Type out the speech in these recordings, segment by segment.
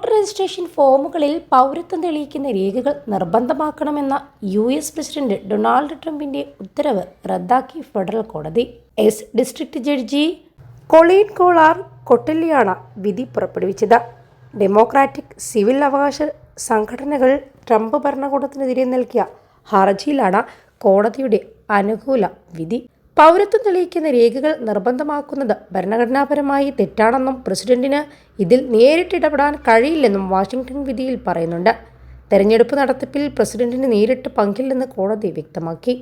Voter registration ഫോമുകളിൽ പൗരത്വം തെളിയിക്കുന്ന രേഖകൾ നിർബന്ധമാക്കണമെന്ന യു എസ് പ്രസിഡന്റ് ഡൊണാൾഡ് ട്രംപിന്റെ ഉത്തരവ് റദ്ദാക്കി ഫെഡറൽ കോടതി. S district judge Colleen Kollar കൊട്ടല്ലിയാണ് വിധി പുറപ്പെടുവിച്ചത്. ഡെമോക്രാറ്റിക് സിവിൽ അവകാശ സംഘടനകൾ ട്രംപ് ഭരണകൂടത്തിനെതിരെ നൽകിയ ഹർജിയിലാണ് കോടതിയുടെ അനുകൂല വിധി. പൗരത്വം തെളിയിക്കുന്ന രേഖകൾ നിർബന്ധമാക്കുന്നത് ഭരണഘടനാപരമായി തെറ്റാണെന്നും പ്രസിഡന്റിന് ഇതിൽ നേരിട്ടിടപെടാൻ കഴിയില്ലെന്നും വാഷിംഗ്ടൺ വിധിയിൽ പറയുന്നുണ്ട്. തെരഞ്ഞെടുപ്പ് നടത്തിപ്പിൽ പ്രസിഡന്റിന് നേരിട്ട് പങ്കില്ലെന്ന് കോടതി വ്യക്തമാക്കി.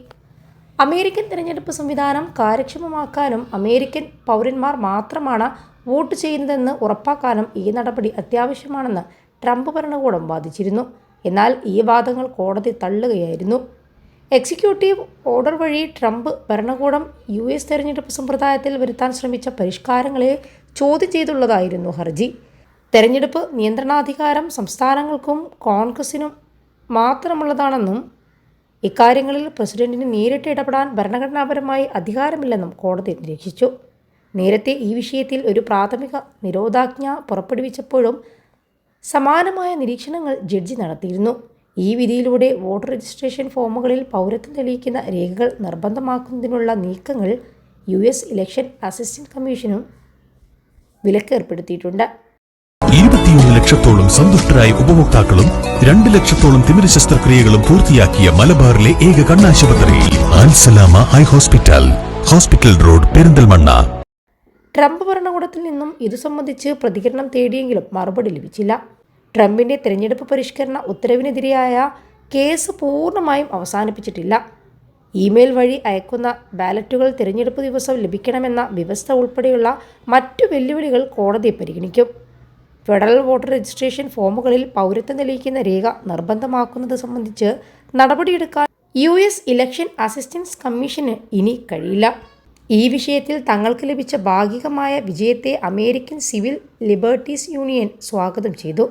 അമേരിക്കൻ തിരഞ്ഞെടുപ്പ് സംവിധാനം കാര്യക്ഷമമാക്കാനും അമേരിക്കൻ പൗരന്മാർ മാത്രമാണ് വോട്ട് ചെയ്യുന്നതെന്ന് ഉറപ്പാക്കാനും ഈ നടപടി അത്യാവശ്യമാണെന്ന് ട്രംപ് ഭരണകൂടം വാദിച്ചിരുന്നു. എന്നാൽ ഈ വാദങ്ങൾ കോടതി തള്ളുകയായിരുന്നു. എക്സിക്യൂട്ടീവ് ഓർഡർ വഴി ട്രംപ് ഭരണകൂടം യു എസ് തെരഞ്ഞെടുപ്പ് സമ്പ്രദായത്തിൽ വരുത്താൻ ശ്രമിച്ച പരിഷ്കാരങ്ങളെ ചോദ്യം ചെയ്തുള്ളതായിരുന്നു ഹർജി. തെരഞ്ഞെടുപ്പ് നിയന്ത്രണാധികാരം സംസ്ഥാനങ്ങൾക്കും കോൺഗ്രസിനും മാത്രമുള്ളതാണെന്നും ഇക്കാര്യങ്ങളിൽ പ്രസിഡന്റിന് നേരിട്ട് ഇടപെടാൻ ഭരണഘടനാപരമായി അധികാരമില്ലെന്നും കോടതി നിരീക്ഷിച്ചു. നേരത്തെ ഈ വിഷയത്തിൽ ഒരു പ്രാഥമിക നിരോധാജ്ഞ പുറപ്പെടുവിച്ചപ്പോഴും സമാനമായ നിരീക്ഷണങ്ങൾ ജഡ്ജി നടത്തിയിരുന്നു. ഈ വിധിയിലൂടെ വോട്ടർ രജിസ്ട്രേഷൻ ഫോമുകളിൽ പൗരത്വം തെളിയിക്കുന്ന രേഖകൾ നിർബന്ധമാക്കുന്നതിനുള്ള നീക്കങ്ങൾ യു എസ് ഇലക്ഷൻ അസിസ്റ്റന്റ് കമ്മീഷനും വിലക്കേർപ്പെടുത്തിയിട്ടുണ്ട്. ഇരുപത്തിയൊന്ന് ലക്ഷത്തോളം സന്തുഷ്ടരായ ഉപഭോക്താക്കളും രണ്ട് ലക്ഷത്തോളം തിമിര ശസ്ത്രക്രിയകളും പൂർത്തിയാക്കിയ മലബാറിലെ ഏക കണ്ണാശുപത്രി ആൻസലാമ eye hospital hospital road Perinthalmanna. Trump ഭരണകൂടത്തിൽ നിന്നും ഇതു സംബന്ധിച്ച് പ്രതികരണം തേടിയെങ്കിലും മറുപടി ലഭിച്ചില്ല. ട്രംപിന്റെ തിരഞ്ഞെടുപ്പ് പരിഷ്കരണ ഉത്തരവിനെതിരെയായ കേസ് പൂർണമായും അവസാനിപ്പിച്ചിട്ടില്ല. ഇമെയിൽ വഴി അയക്കുന്ന ബാലറ്റുകൾ തിരഞ്ഞെടുപ്പ് ദിവസം ലഭിക്കണമെന്ന വ്യവസ്ഥ ഉൾപ്പെടെയുള്ള മറ്റു വെല്ലുവിളികൾ കോടതി പരിഗണിക്കും. ഫെഡറൽ വോട്ടർ രജിസ്ട്രേഷൻ ഫോമുകളിൽ പൗരത്വം തെളിയിക്കുന്ന രേഖ നിർബന്ധമാക്കുന്നത് സംബന്ധിച്ച് നടപടിയെടുക്കാൻ യു എസ് ഇലക്ഷൻ അസിസ്റ്റൻസ് കമ്മീഷന് ഇനി കഴിയില്ല. ഈ വിഷയത്തിൽ തങ്ങൾക്ക് ലഭിച്ച ഭാഗികമായ വിജയത്തെ അമേരിക്കൻ സിവിൽ ലിബർട്ടീസ് യൂണിയൻ സ്വാഗതം ചെയ്തു.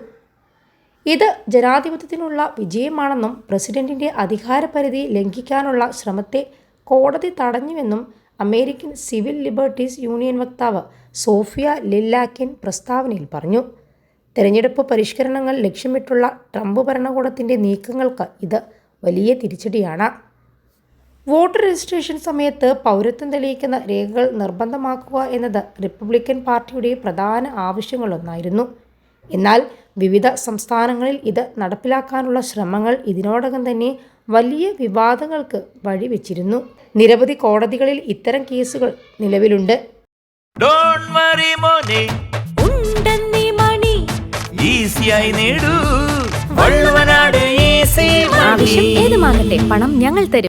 ഇത് ജനാധിപത്യത്തിനുള്ള വിജയമാണെന്നും പ്രസിഡന്റിന്റെ അധികാരപരിധി ലംഘിക്കാനുള്ള ശ്രമത്തെ കോടതി തടഞ്ഞുവെന്നും അമേരിക്കൻ സിവിൽ ലിബർട്ടീസ് യൂണിയൻ വക്താവ് സോഫിയ ലില്ലാക്കിൻ പ്രസ്താവനയിൽ പറഞ്ഞു. തെരഞ്ഞെടുപ്പ് പരിഷ്കരണങ്ങൾ ലക്ഷ്യമിട്ടുള്ള ട്രംപ് ഭരണകൂടത്തിന്റെ നീക്കങ്ങൾക്ക് ഇത് വലിയ തിരിച്ചടിയാണ്. വോട്ടർ രജിസ്ട്രേഷൻ സമയത്ത് പൗരത്വം തെളിയിക്കുന്ന രേഖകൾ നിർബന്ധമാക്കുക എന്നത് റിപ്പബ്ലിക്കൻ പാർട്ടിയുടെ പ്രധാന ആവശ്യങ്ങളൊന്നായിരുന്നു. എന്നാൽ വിവിധ സംസ്ഥാനങ്ങളിൽ ഇത് നടപ്പിലാക്കാനുള്ള ശ്രമങ്ങൾ ഇതിനോടകം തന്നെ വലിയ വിവാദങ്ങൾക്ക് വഴിവെച്ചിരുന്നു. നിരവധി കോടതികളിൽ ഇത്തരം കേസുകൾ നിലവിലുണ്ട്. ഏതുമാകട്ടെ പണം ഞങ്ങൾ തരും.